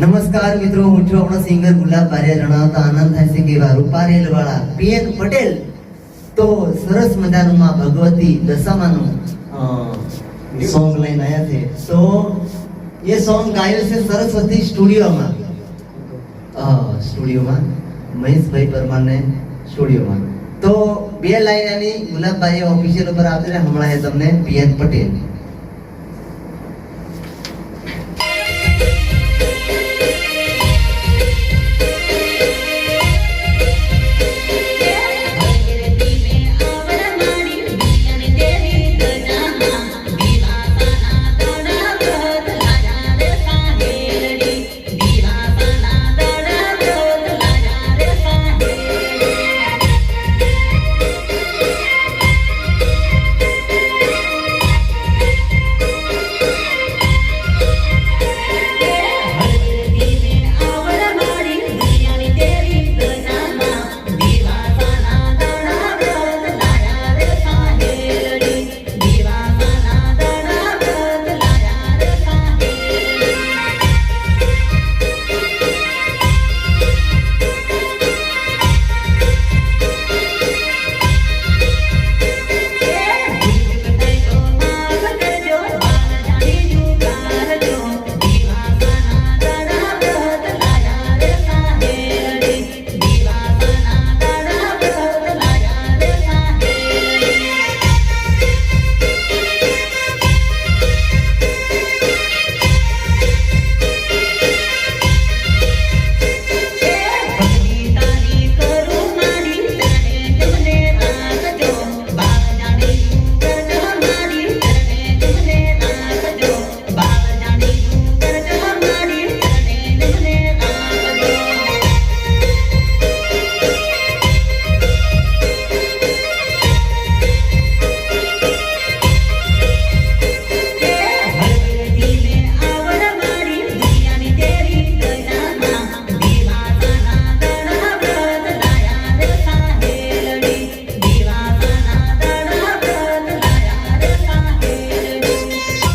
નમસ્કાર મિત્રો, હું છું આપણો સિંગર ગુલાબ બારિયા. જણાવતા આનંદ થાય છે કે એવા રૂપારેલ વાળા પીએન પટેલ. તો સરસ મજાનું માં ભગવતી દશામાનું સોંગ લઈને આવ્યા છે. તો એ સોંગ ગાયું છે સરસ્વતી સ્ટુડિયોમાં. સ્ટુડિયોમાં. મહેશભાઈ પરમારને સ્ટુડિયોમાં. તો બે લાઈન એની ગુલાબભાઈ ઓફિશિયલ ઉપર આવશે ને હમણાં એ તમને પીએન પટેલ.